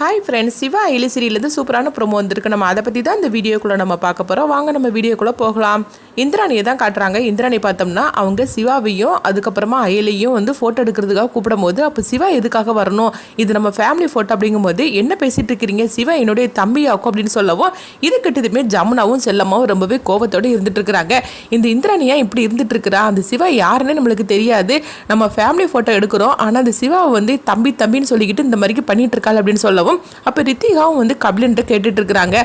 Hi friends Siva ஐலிசிரியிலேருந்து சூப்பரான promo வந்திருக்கு. நம்ம அதை பற்றி தான் இந்த வீடியோக்குள்ளே நம்ம பார்க்க போகிறோம் வாங்க நம்ம வீடியோக்குள்ளே போகலாம். இந்திராணியை தான் காட்டுறாங்க. இந்திராணி பார்த்தோம்னா அவங்க சிவாவையும் அதுக்கப்புறமா அயலையும் வந்து ஃபோட்டோ எடுக்கிறதுக்காக கூப்பிடும் போது அப்போ சிவா எதுக்காக வரணும்? இது நம்ம ஃபேமிலி ஃபோட்டோ அப்படிங்கும்போது என்ன பேசிகிட்டு இருக்கிறீங்க? சிவா என்னுடைய தம்பியாக்கும் அப்படின்னு சொல்லவும் இது கிட்டதுமே ஜமுனாவும் செல்லமாவும் ரொம்பவே கோபத்தோடு இருந்துட்டு இருக்கிறாங்க. இந்த இந்திராணியா இப்படி இருந்துட்டு இருக்கிறா? அந்த சிவா யாருன்னு நம்மளுக்கு தெரியாது. நம்ம ஃபேமிலி ஃபோட்டோ எடுக்கிறோம். ஆனால் அந்த சிவாவை வந்து தம்பி தம்பின்னு சொல்லிக்கிட்டு இந்த மாதிரி பண்ணிட்டு இருக்காள் அப்படின்னு சொல்லவும் அப்போ ரித்திகாவும் வந்து கபிலன்ட்டு கேட்டுட்டு இருக்கிறாங்க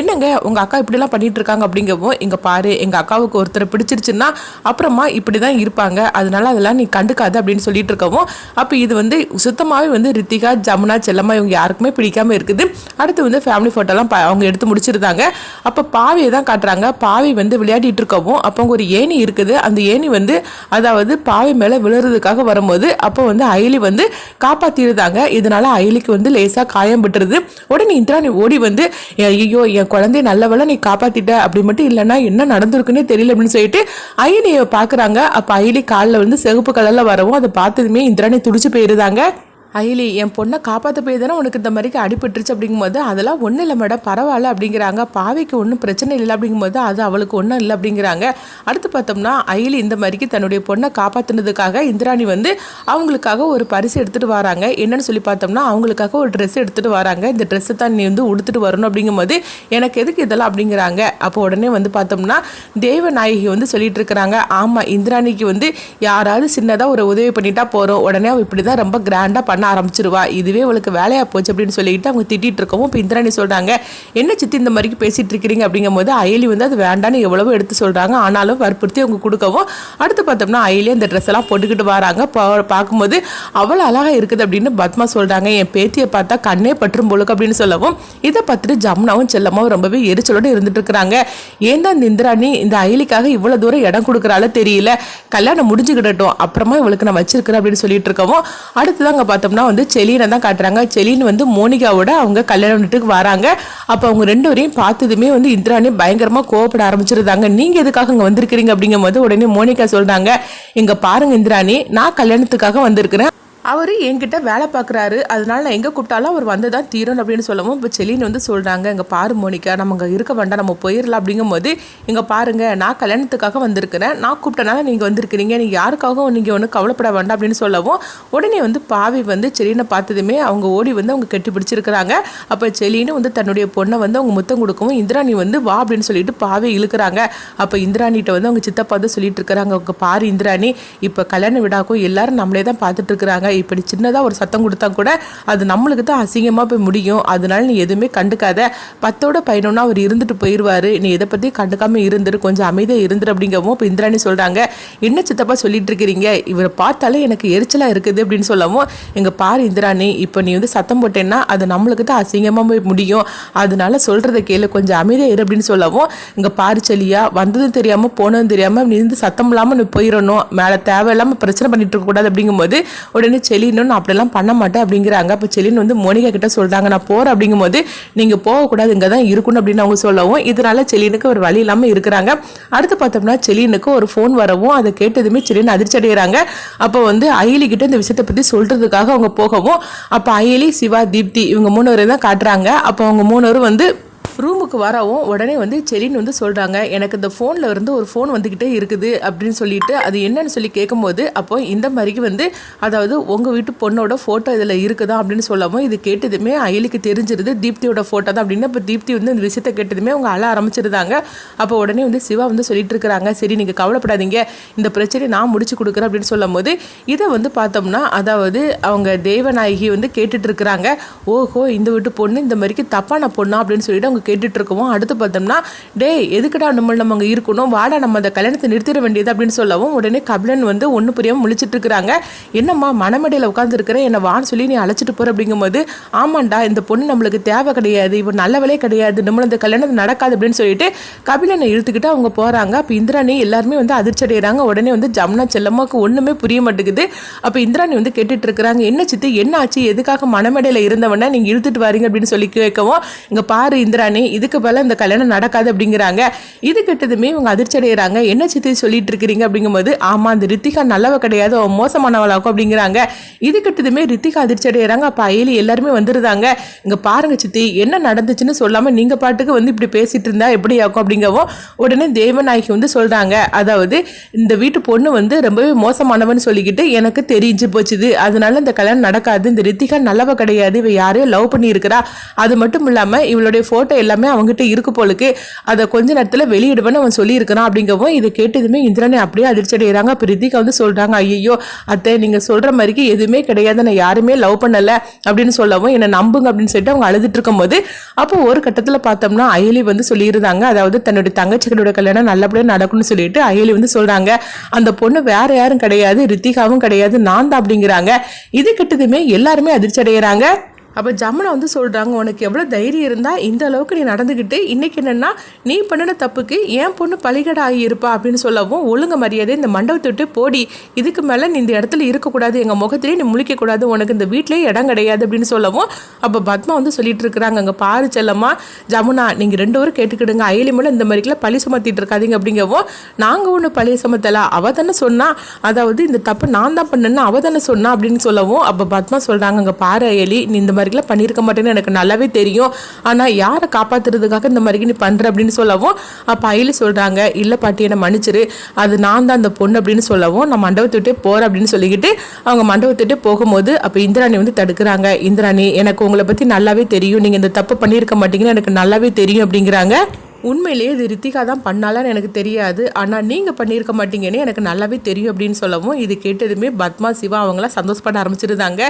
என்னங்க உங்கள் அக்கா இப்படிலாம் பண்ணிட்டு இருக்காங்க அப்படிங்கவும் இங்கே பாரு எங்கள் அக்காவுக்கு ஒருத்தரை பிடிச்சிருச்சுன்னா அப்புறமா இப்படி தான் இருப்பாங்க. அதனால அதெல்லாம் நீ கண்டுக்காது அப்படின்னு சொல்லிட்டு இருக்கவும் அப்போ இது வந்து சுத்தமாகவே வந்து ரித்திகா ஜமுனா செல்லம்மா இவங்க யாருக்குமே பிடிக்காம இருக்குது. அடுத்து வந்து ஃபேமிலி ஃபோட்டோலாம் அவங்க எடுத்து முடிச்சிருந்தாங்க. அப்போ பாவியை தான் காட்டுறாங்க. பாவி வந்து விளையாடிட்டு இருக்கவும் அப்போ ஒரு ஏணி இருக்குது. அந்த ஏணி வந்து அதாவது பாவி மேலே விழுறதுக்காக வரும்போது அப்போ வந்து அயலி வந்து காப்பாற்றிருந்தாங்க இதனால அயலிக்கு வந்து லேசாக காயம் பட்டுருது உடனே இந்திராணி ஓடி வந்து ஐயோ என் குழந்தைய நல்லவெல்லாம் நீ காப்பாத்திட்ட. அப்படி மட்டும் இல்லைன்னா என்ன நடந்திருக்குன்னே தெரியல அப்படின்னு சொல்லிட்டு அயலியை பார்க்குறாங்க. அப்போ அயலி காலில் வந்து செகுப்பு கலரில் வரவும் அதை பார்த்ததுமே இந்திராணி துடிச்சு போயிருந்தாங்க அயலி என் பொண்ணை காப்பாற்ற போய் தானே உனக்கு இந்த மாதிரிக்கு அடிபட்டுருச்சு அப்படிங்கும்போது அதெல்லாம் ஒன்றும் இல்லை மேடம். பரவாயில்ல அப்படிங்கிறாங்க. பாவிக்கு ஒன்றும் பிரச்சனை இல்லை அப்படிங்கும்போது அது அவளுக்கு ஒன்றும் இல்லை அப்படிங்கிறாங்க. அடுத்து பார்த்தோம்னா அயலி இந்த மாதிரிக்கு தன்னுடைய பொண்ணை காப்பாற்றினதுக்காக இந்திராணி வந்து அவங்களுக்காக ஒரு பரிசு எடுத்துகிட்டு வராங்க. என்னன்னு சொல்லி பார்த்தோம்னா அவங்களுக்காக ஒரு ட்ரெஸ் எடுத்துகிட்டு வராங்க. இந்த ட்ரெஸ்ஸை தான் நீ வந்து உடுத்துட்டு வரணும் அப்படிங்கும்போது எனக்கு எதுக்கு இதெல்லாம் அப்படிங்கிறாங்க. அப்போ உடனே வந்து பார்த்தோம்னா தேவநாயகி வந்து சொல்லிட்டு இருக்கிறாங்க. ஆமாம் இந்திராணிக்கு வந்து யாராவது சின்னதாக ஒரு உதவி பண்ணிட்டா போகிறோம் உடனே அவள் இப்படி தான் ரொம்ப கிராண்டாக பண்ண ஆரம்பிச்சிருவா. இதுவே அவளுக்கு வேலையாக போச்சு அப்படின்னு சொல்லிட்டு அவங்க திட்டிட்டு இருக்கவும் இப்போ இந்திராணி சொல்கிறாங்க என்ன சித்தி இந்த மாதிரிக்கு பேசிகிட்டு இருக்கிறீங்க? அப்படிங்கும்போது அயலி வந்து அது வேண்டான்னு எவ்வளவோ எடுத்து சொல்கிறாங்க ஆனாலும் வற்புறுத்தி அவங்க கொடுக்கவும். அடுத்து பார்த்தோம்னா அயலி அந்த ட்ரெஸ் எல்லாம் போட்டுக்கிட்டு வராங்க. பார்க்கும்போது அவ்வளோ அழகாக இருக்குது அப்படின்னு பத்மா சொல்கிறாங்க என் பேத்தியை பார்த்தா கண்ணே பற்றும் பொழுக்கு அப்படின்னு சொல்லவும் இதை பார்த்துட்டு ஜமுனாவும் செல்லமாவும் ரொம்பவே எரிச்சலோடு இருந்துட்டு இருக்கிறாங்க. ஏன் தான் இந்த இந்திராணி இந்த அயலிக்காக இவ்வளோ தூரம் இடம் கொடுக்குறால தெரியல. கல்யாணம் முடிஞ்சுக்கிடட்டும். அப்புறமா இவளுக்கு நான் வச்சிருக்கிறேன் அப்படின்னு சொல்லிட்டு இருக்கவும் அடுத்து அங்கே பார்த்தோம்னா வந்து செலினை தான் காட்டுறாங்க. செலின் வந்து மோனிகாவோட அவங்க கல்யாணம் வீட்டுக்கு வராங்க. அப்போ அவங்க ரெண்டு பேரையும் பார்த்ததுமே வந்து இந்திராணி பயங்கரமாக கோவப்பட ஆரம்பிச்சிருந்தாங்க. நீங்கள் எதுக்காக இங்கே வந்திருக்கிறீங்க அப்படிங்கும்போது உடனே மோனிகா சொல்கிறாங்க இங்கே பாருங்க இந்திராணி நான் கல்யாணத்துக்காக வந்திருக்கிறேன். அவர் என்கிட்ட வேலை பார்க்குறாரு. அதனால நான் எங்கே கூப்பிட்டாலும் அவர் வந்து தான் தீரணும் அப்படின்னு சொல்லவும் இப்போ செலின் வந்து சொல்கிறாங்க இங்கே பாரு மோனிக்கா நம்ம அங்கே இருக்க வேண்டாம் நம்ம போயிடலாம் அப்படிங்கும்போது இங்கே பாருங்க நான் கல்யாணத்துக்காக வந்திருக்கிறேன். நான் கூப்பிட்டனால நீங்கள் வந்திருக்கிறீங்க. நீங்கள் யாருக்காகவும் நீங்கள் ஒன்றும் கவலைப்பட வேண்டாம் அப்படின்னு சொல்லவும் உடனே வந்து பாவி வந்து செலினை பார்த்ததுமே அவங்க ஓடி வந்து அவங்க கட்டி பிடிச்சிருக்கிறாங்க. அப்போ செலின்னு வந்து தன்னுடைய பொண்ணை வந்து அவங்க முத்தம் கொடுக்கவும் இந்திராணி வந்து வா அப்படின்னு சொல்லிட்டு பாவி இழுக்கிறாங்க. அப்போ இந்திராணிகிட்ட வந்து அவங்க சித்தப்பா வந்து சொல்லிட்டு இருக்கிறாங்க. அவங்க பாரு இந்திராணி இப்போ கல்யாண விடாக்கும் எல்லாரும் நம்மளே தான் பார்த்துட்டு இருக்கிறாங்க. இப்படி சின்னதாக ஒரு சத்தம் கொடுத்தா கூட அது நம்மளுக்கு தான் அசிங்கமாக போய் முடியும். அதனால நீ எதுவுமே கண்டுக்காத. பத்தோட பதினொன்னா அவர் இருந்துட்டு போயிடுவாரு நீ எதை பற்றி கண்டுக்காமல் இருந்துரு. கொஞ்சம் அமைதியாக இருந்துரு அப்படிங்கவும் இப்போ இந்திராணி சொல்கிறாங்க என்ன சித்தப்பா சொல்லிட்டு இருக்கிறீங்க? இவரை பார்த்தாலே எனக்கு எரிச்சலாக இருக்குது அப்படின்னு சொல்லவும் எங்கள் பாரு இந்திராணி இப்போ நீ வந்து சத்தம் போட்டேன்னா அது நம்மளுக்கு தான் அசிங்கமாக போய் முடியும். அதனால சொல்கிறத கேளு. கொஞ்சம் அமைதியாக இரு அப்படின்னு சொல்லவும் இங்கே பாரு செலியா வந்ததும் தெரியாமல் போனதும் தெரியாமல் நீ வந்து சத்தம் இல்லாமல் நீ போயிடணும் மேலே தேவையில்லாமல் பிரச்சனை பண்ணிட்டு இருக்கக்கூடாது அப்படிங்கும்போது உடனே செலின்னு நான் அப்படிலாம் பண்ண மாட்டேன் அப்படிங்கிறாங்க. அப்போ செலின் வந்து மோனிகா கிட்ட சொல்கிறாங்க நான் போகிறேன் அப்படிங்கும்போது நீங்கள் போகக்கூடாது இங்கே தான் இருக்கணும் அப்படின்னு அவங்க சொல்லவும் இதனால செலினுக்கு ஒரு வழி இல்லாமல் இருக்கிறாங்க. அடுத்து பார்த்தோம்னா செலினுக்கு ஒரு ஃபோன் வரவும் அதை கேட்டதுமே செலின் அதிர்ச்சி அடைகிறாங்க. அப்போ வந்து அயலி கிட்ட இந்த விஷயத்தை பற்றி சொல்கிறதுக்காக அவங்க போகவும் அப்போ அயலி சிவா தீப்தி இவங்க மூணு பேரும் தான் காட்டுறாங்க. அப்போ அவங்க மூணு பேரும் வந்து ரூமுக்கு வரவும் உடனே வந்து செலின் வந்து சொல்கிறாங்க எனக்கு இந்த ஃபோனில் இருந்து ஒரு ஃபோன் வந்துக்கிட்டே இருக்குது அப்படின்னு சொல்லிட்டு அது என்னன்னு சொல்லி கேட்கும்போது அப்போ இந்த மாதிரிக்கு வந்து அதாவது உங்கள் வீட்டு பொண்ணோட ஃபோட்டோ இதில் இருக்குதா அப்படின்னு சொல்லவும் இது கேட்டதுமே அயலிக்கு தெரிஞ்சிருது. தீப்தியோட ஃபோட்டோ தான் அப்படின்னு இப்போ தீப்தி வந்து இந்த விஷயத்தை கேட்டதுமே அவங்க அழ ஆரம்பிச்சிருந்தாங்க. அப்போ உடனே வந்து சிவா வந்து சொல்லிட்டு இருக்கிறாங்க. சரி நீங்கள் கவலைப்படாதீங்க. இந்த பிரச்சனையை நான் முடிச்சு கொடுக்குறேன் அப்படின்னு சொல்லும்போது இதை வந்து பார்த்தோம்னா அதாவது அவங்க தேவநாயகி வந்து கேட்டுட்டு இருக்கிறாங்க. ஓஹோ இந்த வீட்டு பொண்ணு இந்த மாதிரிக்கு தப்பான பொண்ணா அப்படின்னு சொல்லிட்டு அவங்க கேட்டுட்டு இருக்கவும் அடுத்து பார்த்தோம்னா டேய் எதுக்குடா நம்ம நம்ம அங்கே இருக்கணும்? வாடா நம்ம அந்த கல்யாணத்தை நிறுத்திட வேண்டியது அப்படின்னு சொல்லவும் உடனே கபிலன் வந்து ஒன்று புரியாமல் முழிச்சிட்டு இருக்கிறாங்க என்னம்மா மணமடையில் உட்காந்துருக்கிறேன் என்னை வான்னு சொல்லி நீ அழைச்சிட்டு போற? அப்படிங்கும்போது ஆமாண்டா இந்த பொண்ணு நம்மளுக்கு தேவை கிடையாது. இவன் நல்லவளே கிடையாது. நம்மள இந்த கல்யாணம் நடக்காது. அப்படின்னு சொல்லிட்டு கபிலனை இழுத்துக்கிட்டு அவங்க போகிறாங்க அப்போ இந்திராணி எல்லாருமே வந்து அதிர்ச்சி அடைகிறாங்க உடனே வந்து ஜமுனா செல்லம்மாவுக்கு ஒன்றுமே புரிய மாட்டேங்குது. அப்போ இந்திராணி வந்து கேட்டுட்டு இருக்கிறாங்க என்ன சித்து? என்ன ஆச்சு? எதுக்காக மணமேடையில் இருந்தவன நீங்கள் இழுத்துட்டு வரீங்க? அப்படின்னு சொல்லி கேட்கவும் இங்கே பாரு இந்திராணி இந்திராணி இதுக்கு மேல இந்த கல்யாணம் நடக்காது அப்படிங்கிறாங்க. இது கிட்டதுமே இவங்க அதிர்ச்சி அடைகிறாங்க என்ன சித்தி சொல்லிட்டு இருக்கிறீங்க அப்படிங்கும்போது ஆமா அந்த ரித்திகா நல்லவ கிடையாது அவன் மோசமானவளாக்கும் அப்படிங்கிறாங்க. இது கிட்டதுமே ரித்திகா அதிர்ச்சி அடைகிறாங்க அப்போ அயலி எல்லாருமே வந்துருந்தாங்க இங்க பாருங்க சித்தி என்ன நடந்துச்சுன்னு சொல்லாம நீங்க பாட்டுக்கு வந்து இப்படி பேசிட்டு இருந்தா எப்படி ஆகும் அப்படிங்கவும் உடனே தேவநாயகி வந்து சொல்றாங்க. அதாவது இந்த வீட்டு பொண்ணு வந்து ரொம்பவே மோசமானவன் சொல்லிக்கிட்டு எனக்கு தெரிஞ்சு போச்சுது. அதனால இந்த கல்யாணம் நடக்காது. இந்த ரித்திகா நல்லவ கிடையாது. இவ யாரையும் லவ் பண்ணி இருக்கிறா அது மட்டும் இல்லாம இவளுடைய போட்டோ எல்லாமே அவங்ககிட்ட இருக்கு போலுக்கு. அதை கொஞ்ச நேரத்தில் வெளியிடுவேன்னு அவன் சொல்லியிருக்கிறான் அப்படிங்கவும் இதை கேட்டதுமே இந்திரனை அப்படியே அதிர்ச்சி அடைகிறாங்க அப்ப வந்து சொல்கிறாங்க ஐயோ அத்தை நீங்கள் சொல்கிற மாதிரிக்கு எதுவுமே கிடையாது. நான் யாருமே லவ் பண்ணலை. அப்படின்னு சொல்லவும் என்னை நம்புங்க. அப்படின்னு சொல்லிட்டு அவங்க அழுதுட்டு இருக்கும்போது அப்போ ஒரு கட்டத்தில் பார்த்தோம்னா அயலி வந்து சொல்லியிருந்தாங்க. அதாவது தன்னுடைய தங்கச்சிகளோட கல்யாணம் நல்லபடியாக நடக்கும்னு சொல்லிட்டு அயலி வந்து சொல்கிறாங்க அந்த பொண்ணு வேற யாரும் கிடையாது. ரித்திகாவும் கிடையாது. நான் தான் அப்படிங்கிறாங்க. இது கிட்டதுமே எல்லாருமே அதிர்ச்சி அடைகிறாங்க அப்போ ஜமுனா வந்து சொல்கிறாங்க உனக்கு எவ்வளோ தைரியம் இருந்தால் இந்த அளவுக்கு நீ நடந்துக்கிட்டு இன்றைக்கி என்னென்னா நீ பண்ணின தப்புக்கு என் பொண்ணு பலிகடை ஆகியிருப்பா அப்படின்னு சொல்லவும் ஒழுங்கு மரியாதை இந்த மண்டபத்தை விட்டு போடி இதுக்கு மேலே நீ இந்த இடத்துல இருக்கக்கூடாது எங்கள் முகத்திலே நீ முழிக்கக்கூடாது உனக்கு இந்த வீட்டிலே இடம் கிடையாது அப்படின்னு சொல்லவும் அப்போ பத்மா வந்து சொல்லிட்டு இருக்கிறாங்க அங்கே பாரு செல்லம்மா ஜமுனா நீங்கள் ரெண்டு பேரும் கேட்டுக்கிடுங்க அயலி மேலே இந்த மாதிரிக்கெல்லாம் பழி சுமத்திட்டு இருக்காதீங்க அப்படிங்கவும் நாங்கள் ஒன்று பழைய சுமத்தலை அவ தானே சொன்னா அதாவது இந்த தப்பு நான் தான் பண்ணேன்னு அவ தானே சொன்னா அப்படின்னு சொல்லவும் அப்போ பத்மா சொல்கிறாங்க அங்கே பாரு அயலி நீ இந்த மாதிரி மாதிரிலாம் பண்ணியிருக்க மாட்டேன்னு எனக்கு நல்லாவே தெரியும். ஆனால் யாரை காப்பாத்துறதுக்காக இந்த மாதிரி நீ பண்ணுற அப்படின்னு சொல்லவும் அப்போ அயில் சொல்கிறாங்க இல்லை பாட்டி என்னை மன்னிச்சிரு. அது நான் தான் அந்த பொண்ணு அப்படின்னு சொல்லவும் நான் மண்டபத்தை விட்டு போகிறேன் அப்படின்னு சொல்லிக்கிட்டு அவங்க மண்டபத்தை விட்டு போகும்போது அப்போ இந்திராணி வந்து தடுக்கிறாங்க. இந்திராணி எனக்கு உங்களை பற்றி நல்லாவே தெரியும். நீங்கள் இந்த தப்பு பண்ணியிருக்க மாட்டீங்கன்னு எனக்கு நல்லாவே தெரியும் அப்படிங்கிறாங்க. உண்மையிலேயே இது ரித்திகா தான் பண்ணாலான்னு எனக்கு தெரியாது. ஆனால் நீங்கள் பண்ணியிருக்க மாட்டீங்கன்னு எனக்கு நல்லாவே தெரியும் அப்படின்னு சொல்லவும் இது கேட்டதுமே பத்மா சிவா அவங்களாம் சந்தோஷப்பட ஆரம்பிச்சிருந்தாங்க.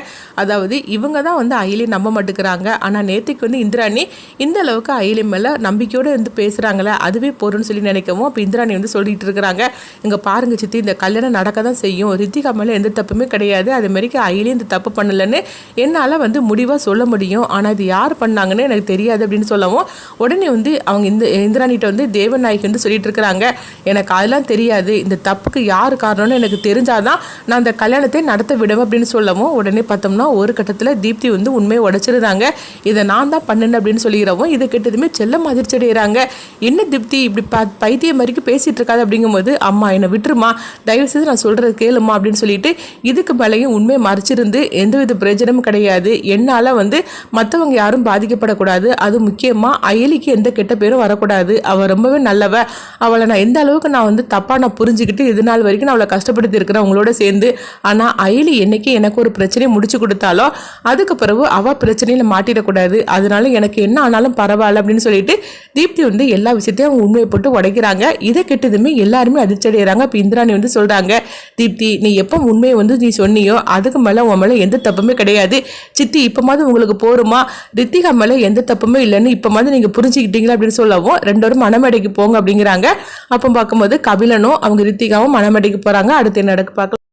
அதாவது இவங்க தான் வந்து அயிலை நம்ப மாட்டேங்கிறாங்க. ஆனால் நேற்றுக்கு வந்து இந்திராணி இந்த அளவுக்கு அயிலை மேலே நம்பிக்கையோடு வந்து பேசுகிறாங்களே அதுவே போறோம்னு சொல்லி நினைக்கவும் அப்போ இந்திராணி வந்து சொல்லிட்டு இருக்கிறாங்க. இங்கே பாருங்க சித்தி இந்த கல்யாணம் நடக்க தான் செய்யும். ரித்திகா மேலே எந்த தப்புமே கிடையாது. அது மாதிரிக்கு இந்த தப்பு பண்ணலன்னு என்னால் வந்து முடிவாக சொல்ல முடியும். ஆனால் இது யார் பண்ணாங்கன்னு எனக்கு தெரியாது அப்படின்னு சொல்லவும் உடனே வந்து அவங்க இந்த இந்திராணிட்ட வந்து தேவநாயகி வந்து சொல்லிட்டு இருக்கிறாங்க எனக்கு அதெல்லாம் தெரியாது. இந்த தப்புக்கு யார் காரணம்னு எனக்கு தெரிஞ்சாதான் நான் அந்த கல்யாணத்தை நடத்த விடுவேன் அப்படின்னு சொல்லவும் உடனே பார்த்தோம்னா ஒரு கட்டத்தில் தீப்தி வந்து உண்மையை உடைச்சிருந்தாங்க. இதை நான் தான் பண்ணேன் அப்படின்னு சொல்லிக்கிறவும் இதை கெட்டதுமே செல்லம் அதிர்ச்சி அடைகிறாங்க. என்ன தீப்தி இப்படி ப பைத்தியம் மாதிரிக்கு பேசிகிட்டு இருக்காது அப்படிங்கும்போது அம்மா என்னை விட்டுருமா? தயவு செய்து நான் சொல்கிறது கேளுமா அப்படின்னு சொல்லிட்டு இதுக்கு மேலேயும் உண்மையை மறைச்சிருந்து எந்தவித பிரயோஜனமும் கிடையாது. என்னால் வந்து மற்றவங்க யாரும் பாதிக்கப்படக்கூடாது. அது முக்கியமாக அயலிக்கு எந்த கெட்ட பேரும் வரக்கூடாது. அவள் ரொம்பவே நல்லவ. அவளை நான் எந்த அளவுக்கு நான் வந்து தப்பாக நான் புரிஞ்சுக்கிட்டு இது நாள் வரைக்கும் நான் அவளை கஷ்டப்படுத்தி இருக்கிறேன் அவங்களோட சேர்ந்து ஆனால் அயலி என்னைக்கு எனக்கு ஒரு பிரச்சனையை முடிச்சு கொடுத்தாலோ அதுக்கு பிறகு அவள் பிரச்சனையில் மாட்டிடக்கூடாது. அதனால எனக்கு என்ன ஆனாலும் பரவாயில்ல அப்படின்னு சொல்லிட்டு தீப்தி வந்து எல்லா விஷயத்தையும் அவங்க உண்மையை போட்டு உடைக்கிறாங்க. இதை கெட்டதுமே எல்லாருமே அதிர்ச்சி அடைகிறாங்க. இப்போ இந்திராணி வந்து சொல்கிறாங்க தீப்தி நீ எப்போ உண்மையை வந்து நீ சொன்னியோ அதுக்கு மேலே உன் மேலே எந்த தப்புமே கிடையாது. சித்தி இப்போ மாதிரி உங்களுக்கு போருமா? ரித்திகா மேலே எந்த தப்புமே இல்லைன்னு இப்போ மாதிரி நீங்கள் புரிஞ்சுக்கிட்டீங்களா? அப்படின்னு சொல்லவும் ரெண்டு பேரும் மணமேடைக்கு போங்க அப்படிங்கிறாங்க. அப்போ பார்க்கும்போது கபிலனும் அவங்க ரித்திகாவும் மணமேடைக்கு போகிறாங்க அடுத்து என்ன நடக்கு பார்க்கலாம்?